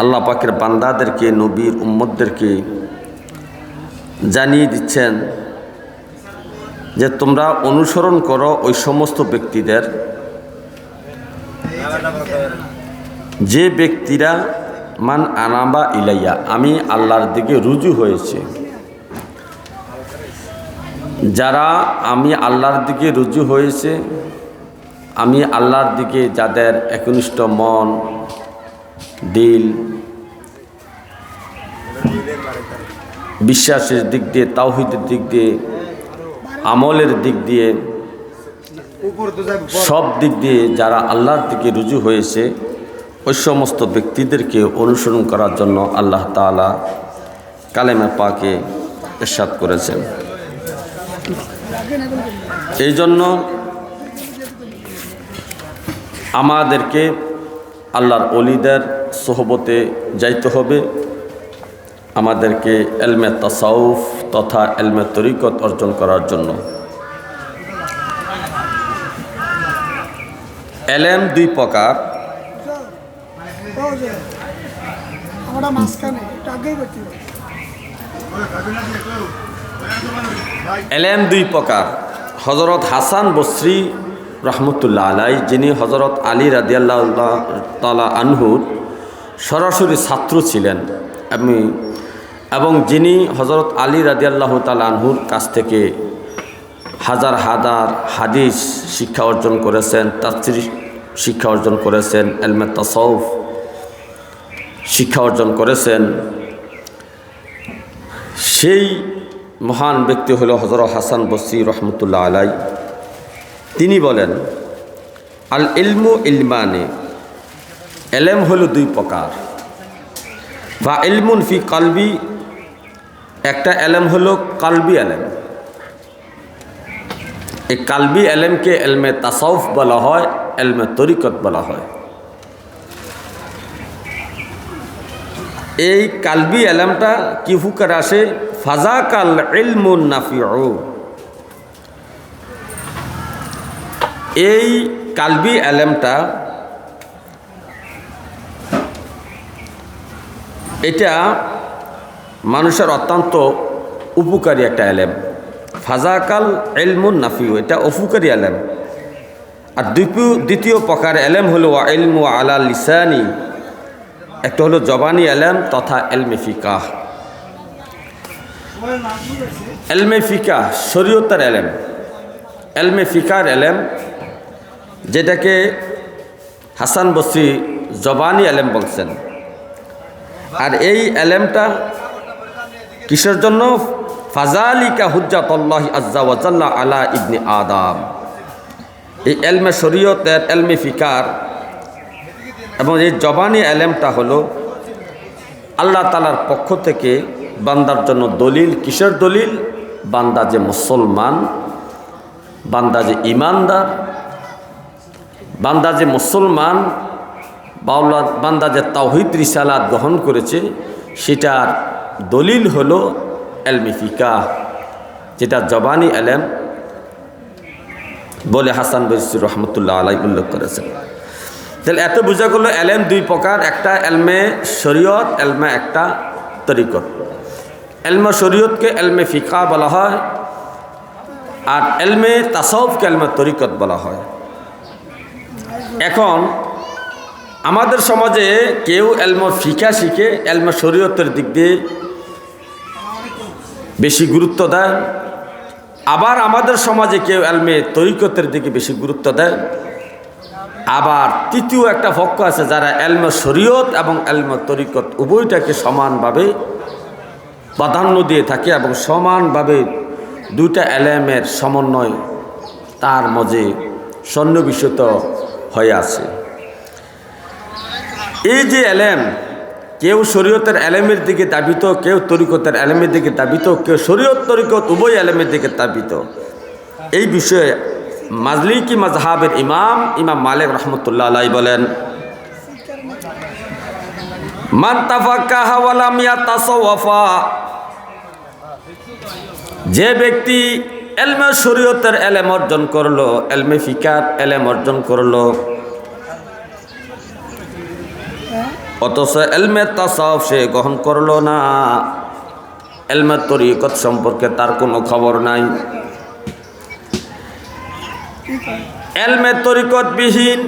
আল্লাহ পাকের বান্দাদেরকে, নবীর উম্মদদেরকে জানিয়ে দিচ্ছেন যে তোমরা অনুসরণ করো ওই সমস্ত ব্যক্তিদের। যে ব্যক্তিরা, মান আনাবা ইলাইয়া আমি আল্লাহর দিকে রুজু হয়েছে। যারা, আমি আল্লাহর দিকে রুজু হয়েছে আমি আল্লাহর দিকে যাদের একনিষ্ঠ মন দিল। বিশ্বাসের দিক দিয়ে, তাওহিদের দিক দিয়ে, আমলের দিক দিয়ে, সব দিক দিয়ে যারা আল্লাহর দিকে রুজু হয়েছে, ওই সমস্ত ব্যক্তিদেরকে অনুসরণ করার জন্য আল্লাহ তালা কালেমা পাকে এরশাদ করেছেন। এই জন্য আমাদেরকে আল্লাহর অলিদের সোহবতে যাইতে হবে। আমাদেরকে এলমে তাসাউফ তথা এলমে তরিকত অর্জন করার জন্য। এলেম দুই প্রকার। এলেম দুই প্রকার। হজরত হাসান বসরি রহমতুল্লাহ আলাই যিনি হজরত আলী রাদিয়াল্লাহ তালা আনহুর সরাসরি ছাত্র ছিলেন আমি এবং যিনি হজরত আলী রাদিয়াল্লাহ তালা আনহুর কাছ থেকে হাজার হাজার হাদিস শিক্ষা অর্জন করেছেন, তাফসির শিক্ষা অর্জন করেছেন এলমে শিক্ষা অর্জন করেছেন। সেই মহান ব্যক্তি হল হজরত হাসান বসি রহমতুল্লাহ আলাই তিনি বলেন, আল ইলমু ইলমানে, এলেম হলো দুই প্রকার। বা ইলমুন ফি কালবি, একটা এলেম হলো কালবি এলেম। এই কালবি এলেমকে এলমে তাসাউফ বলা হয়, এলমে তরিকত বলা হয়। এই কালবি এলামটা কি হুকার আসে? ফাজা কাল ইলমুন নাফিউ। এই কালবি এলেমটা এটা মানুষের অত্যন্ত উপকারী একটা এলেম ফাজাকাল এলমুন নাফিউ এটা অফুকারী এলেম আর দ্বিতীয় প্রকার এলেম হলো এলমু আলা লিসানি, একটা হলো জবানি এলেম তথা এলমে ফিকাহ। এলমে ফিকাহ শরীয়তার এলেম এলমে ফিকার এলেম যেটাকে হাসান বসরি জবানি এলেম বলছেন। আর এই এলেমটা কিসের জন্য? ফাজালিকা হুজ্জাতল্লাহ আজ্জা ওয়াজাল্লা আলা ইবনে আদাম। এই এলমে শরীয়তের এলমে ফিকার এবং এই জবানি এলেমটা হলো আল্লাহ তালার পক্ষ থেকে বান্দার জন্য দলিল। কিসের দলিল? বান্দা যে মুসলমান, বান্দা যে ইমানদার বান্দা যে মুসলমান বাউলা বান্দা যে তাওহিদ রিসালাত গ্রহণ করেছে, সেটার দলিল হলো এলমি ফিকা যেটা জবানি এলেম বলে হাসান বসির রহমতুল্লাহ আলাই উল্লেখ করেছেন। তাহলে এত বোঝা গেল এলেম দুই প্রকার, একটা এলমে শরীয়ত এলমে একটা তরিকত। এলমে শরীয়তকে এলমে ফিকা বলা হয়, আর এলমে তাসউফকে এলমে তরিকত বলা হয়। এখন আমাদের সমাজে কেউ এলম ফিকা শিখে এলম শরীয়তের দিক দিয়ে বেশি গুরুত্ব দেয়। আবার আমাদের সমাজে কেউ এলমে তরিকতের দিকে বেশি গুরুত্ব দেয়। আবার তৃতীয় একটা পক্ষ আছে, যারা এলম শরীয়ত এবং এলম তরিকত উভয়টাকে সমানভাবে প্রাধান্য দিয়ে থাকে এবং সমানভাবে দুইটা এলেমের সমন্বয় তার মধ্যে সন্নিবেশিত হয়ে আছে। এই যে এলেম, কেউ শরীয়তের এলেমের দিকে দাবিত, কেউ তরিকতের এলেমের দিকে দাবিত, কেউ শরীয়ত, তরিকত, উভয় এলেমের দিকে দাবিত। এই বিষয়ে মাজলিকি মাজহাবের ইমাম ইমাম মালিক রহমতুল্লাহ আলাই বলেন যে ব্যক্তি এলমে শরীয়তের এলেম অর্জন করল, এলমে ফিকার এলেম অর্জন করল। অথচ এলমে তাসাফ সে গ্রহণ করল না। এলমের তরিকত সম্পর্কে তার কোনো খবর নাই। এলমে তরিকত বিহীন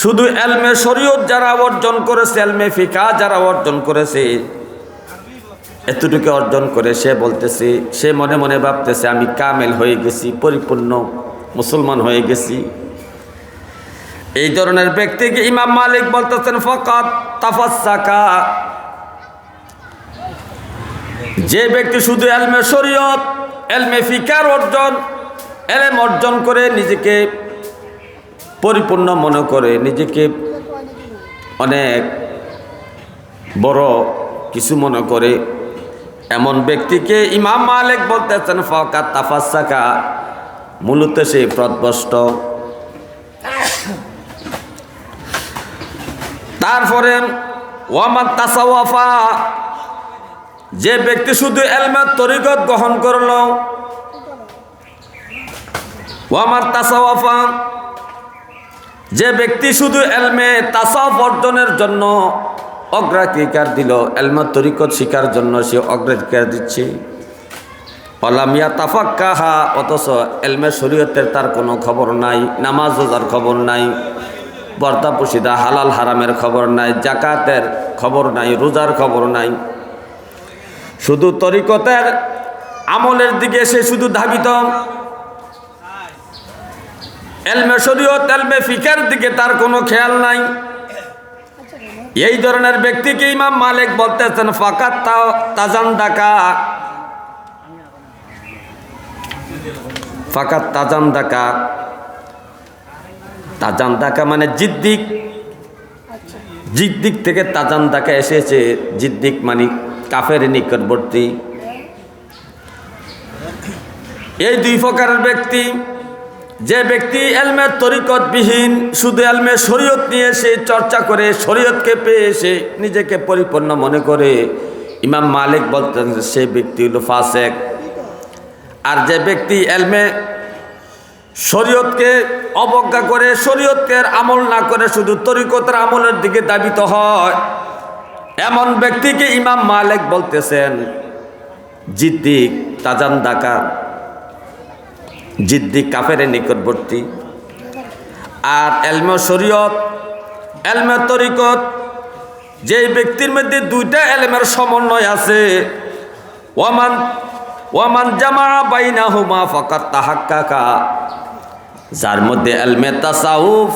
শুধু এলমে শরীয়ত যারা অর্জন করেছে, এলমে ফিকা যারা অর্জন করেছে এতটুকু অর্জন করে সে বলতেছে, সে মনে মনে ভাবতেছে, আমি কামেল হয়ে গেছি, পরিপূর্ণ মুসলমান হয়ে গেছি। এই ধরনের ব্যক্তিকে ইমাম মালিক বলতেছেন, ফকাত তাফাসাকা। যে ব্যক্তি শুধু এলমে শরীয়ত, এলমে ফিকার অর্জন, এলম অর্জন করে নিজেকে পরিপূর্ণ মনে করে, নিজেকে অনেক বড় কিছু মনে করে এমন ব্যক্তিকে ইমাম মালিক বলতেছেন, ফকাত তাফাসাকা। মূলত সে প্রদবষ্ট তারপরে, ওয়ামান তাসাওয়াফা। যে ব্যক্তি শুধু এলমের তরিকত গ্রহণ করল। ওয়ামার তাসাওয়াফা। যে ব্যক্তি শুধু এলমে তাসাফ অর্জনের জন্য অগ্রাধিকার দিল এলমের তরিকত শিকার জন্য সে অগ্রাধিকার দিচ্ছে। অলামিয়া তাফাক্কাহা, অথচ এলমে শরীয়তের তার কোনো খবর নাই, নামাজ রোজার খবর নাই পুশিদা হালাল হারামের খবর নাই, জাকাতের খবর নাই, রোজার খবর নাই। শুধু তরিকতের আমলের দিকে সে শুধু ধাবিত। এলমে শরীয়ত, এলমে ফিকের দিকে তার কোনো খেয়াল নাই। এই ধরনের ব্যক্তিকে ইমাম মালিক বলতেছেন ফাকাত তাজান ডাকা ফাকাত তাজান ডাকা তাজান ডাকা মানে জিদ্দিক। জিদ্দিক থেকে তাজান ডাকা এসেছে। জিদ্দিক মানে কাফের নিকটবর্তী। এই দুই প্রকারের ব্যক্তি যে ব্যক্তি এলমের তরিকতবিহীন, শুধু এলমের শরীয়ত নিয়ে সে চর্চা করে, শরীয়তকে পেয়ে সে নিজেকে পরিপূর্ণ মনে করে। ইমাম মালিক বলতেন সে ব্যক্তি হলো ফাসেক। আর যে ব্যক্তি এলমে শরীয়তকে অবজ্ঞা করে শরীয়তকে আমল না করে, শুধু তরিকতের আমলের দিকে দাবিত হয়, এমন ব্যক্তিকে ইমাম মালিক বলতেছেন, জিদ্দিক তাজান দাকা জিদ্দিক কাফের নিকটবর্তী। আর এলম শরীয়ত, এলমে তরিকত যে ব্যক্তির মধ্যে দুইটা এলমের সমন্বয় আছে। ওয়ামান ওয়ামান জামা বাইনা হুমা ফকাত তাহাক্কাকা, যার মধ্যে এলমে তাসাউফ,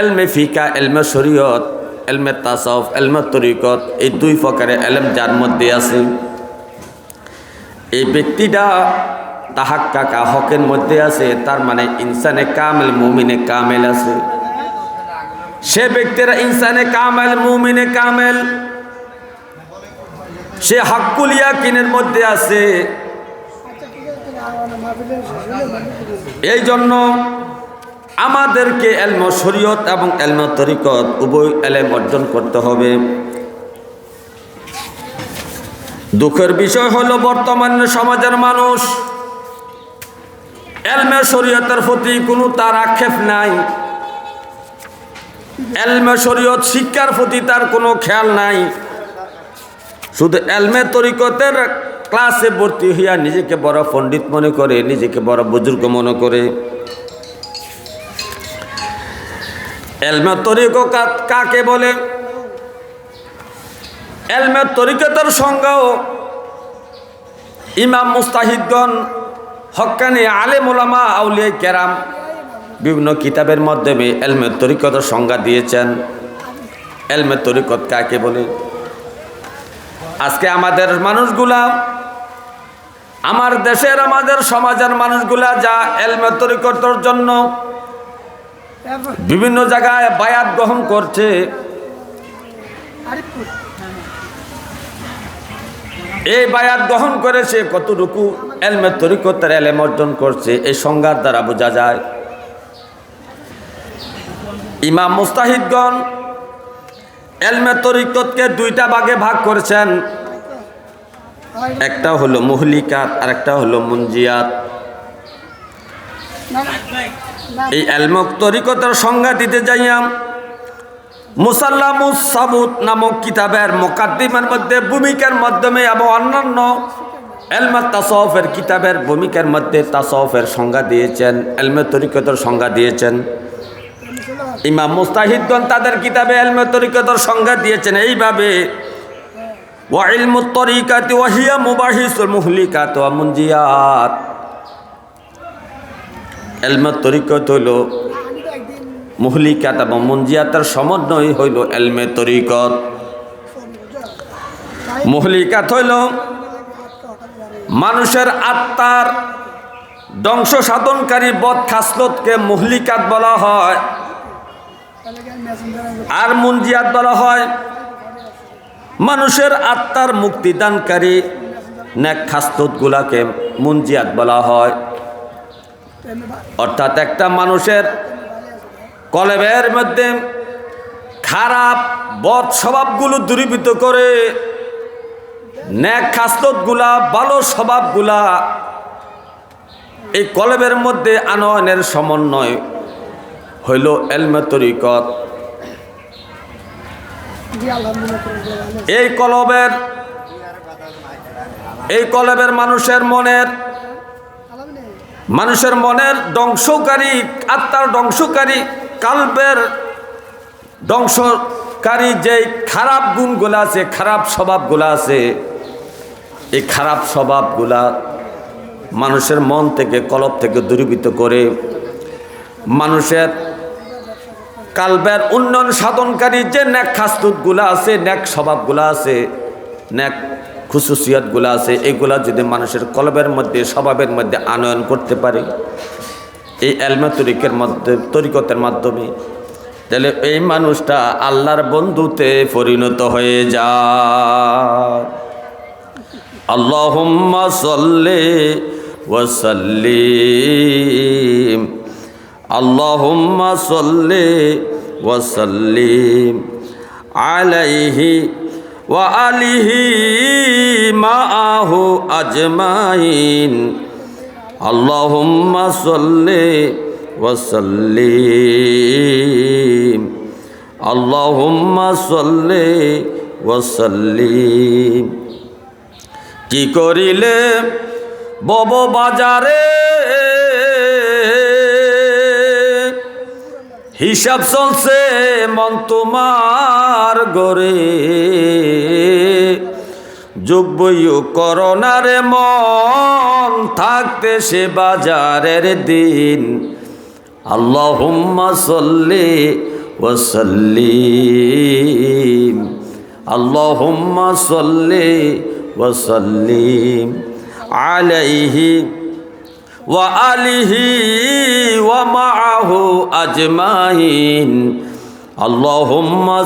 এলমে ফিকা, এলমে শরীয়ত, এলমে তাসাউফ, এলমে তরিকত, এই দুই প্রকারের এলম যার মধ্যে আছে। এই ব্যক্তিটা তাহাক্কাকা হকের মধ্যে আছে, তার মানে ইনসানে কামেল, মুমিনে কামেল আছে। সে ব্যক্তিরা ইনসানে কামেল, মুমিনে কামেল। সে হাক্কুল ইয়াকিনের মধ্যে আছে। এই জন্য আমাদেরকে এলম শরীয়ত এবং এলম তরিকত উভয় এলেম অর্জন করতে হবে। দুঃখের বিষয় হলো বর্তমান সমাজের মানুষ এলমে শরীয়তের প্রতি কোনো তার আক্ষেপ নাই। এলমে শরীয়ত শিক্ষার প্রতি তার কোনো খেয়াল নাই। শুধু এলমে তরিকতের ক্লাসে ভর্তি হইয়া নিজেকে বড় পণ্ডিত মনে করে, নিজেকে বড় বুজুর্গ মনে করে। এলমে তরিক কাকে বলে? এলমে তরিকতের সঙ্গেও ইমাম মুস্তাহিদগণ হক্কানি আলেম ওলামা আউলিয়া কেরাম বিভিন্ন কিতাবের মাধ্যমে এলমে তরিকতের সংজ্ঞা দিয়েছেন। এলমে তরিকত কাকে বলে? আজকে আমাদের মানুষগুলা, আমার দেশের, আমাদের সমাজের মানুষগুলা যা এলমে তরিকতর জন্য বিভিন্ন জায়গায় বায়াত গ্রহণ করছে এই বায়াত গ্রহণ করেছে কতটুকু এলমে তরিকতের এলেম অর্জন করছে, এই সংজ্ঞার দ্বারা বোঝা যায়। ইমাম মুস্তাহিদগণ এলমে তরিকতকে দুইটা ভাগে ভাগ করেছেন। একটা হলো মুহলিকাত আর একটা হলো মুঞ্জিয়াত এই এলমক তরিকতের সংজ্ঞা দিতে যাইয়াম মুসাল্লামুস নামক কিতাবের মোকাদ্দিমার মধ্যে, ভূমিকার মাধ্যমে এবং অন্যান্য এলমা তাসফের কিতাবের ভূমিকার মধ্যে তাসফের সংজ্ঞা দিয়েছেন, এলমে তরিকতর সংজ্ঞা দিয়েছেন। ইমাম মুস্তাহিদগণ তাদের কিতাবে এলমে তরিকতর সংজ্ঞা দিয়েছেন, এইভাবে, ওয়া তরিকত একদিন মুহলিকাত এবং মুনজিয়াতের সমন্বয় হইল এলমে তরিকত। মুহলিকাত হইল মানুষের আত্মার ধ্বংস সাধনকারী বদ খাসলতকে মুহলিকাত বলা হয়। আর মুনজিয়াত বলা হয় মানুষের আত্মার মুক্তিদানকারী নেক খাসলতগুলাকে মুনজিয়াত বলা হয়। অর্থাৎ একটা মানুষের কলেবের মধ্যে খারাপ বদ স্বভাবগুলো দূরীভূত করে ন্যাক খাসলতগুলা ভালো স্বভাবগুলা এই কলেবের মধ্যে আনয়নের সমন্বয় হইল এলমে তরিকত। এই কলবের এই কলবের মানুষের মনের মানুষের মনের ধ্বংসকারী, আত্মার ধ্বংসকারী কাল্পের ধ্বংসকারী যে খারাপ গুণগুলো আছে, খারাপ স্বভাবগুলো আছে, এই খারাপ স্বভাবগুলা মানুষের মন থেকে, কলব থেকে দূরীভূত করে মানুষের কালবের উন্নয়ন সাধনকারী যে ন্যাক খাস্তুতগুলো আছে ন্যাক স্বভাবগুলো আছে ন্যাক খুশুসিয়াতগুলো আছে, এগুলা যদি মানুষের কলবের মধ্যে, স্বভাবের মধ্যে আনয়ন করতে পারে এই এলমা তরিকের মধ্যে, তরিকতের মাধ্যমে। তাহলে এই মানুষটা আল্লাহর বন্ধুতে পরিণত হয়ে যায়। আল্লাহুম্মা সাল্লি ওয়া সাল্লিম। আল্লাহুম্মা সাল্লি ওয়া সাল্লিম। আলাইহি ওয়া আলিহি মাআহু আজমাইন। আল্লাহুম্মা সাল্লি ওয়া সাল্লিম। আল্লাহুম্মা সাল্লি ওয়া সাল্লিম। কি করিলে বব বাজারে? হিসাব চলছে মন তোমার গরে যোগ বইও করোনারে মন থাকতে সে বাজারের দিন। আল্লাহুম্মা সল্লি ওসল্লিম আল্লাহুম্মা সল্লি ওসল্লিম আলাইহি ওয়া আলিহি ওয়া মাআহু আজমাইন। আল্লাহুম্মা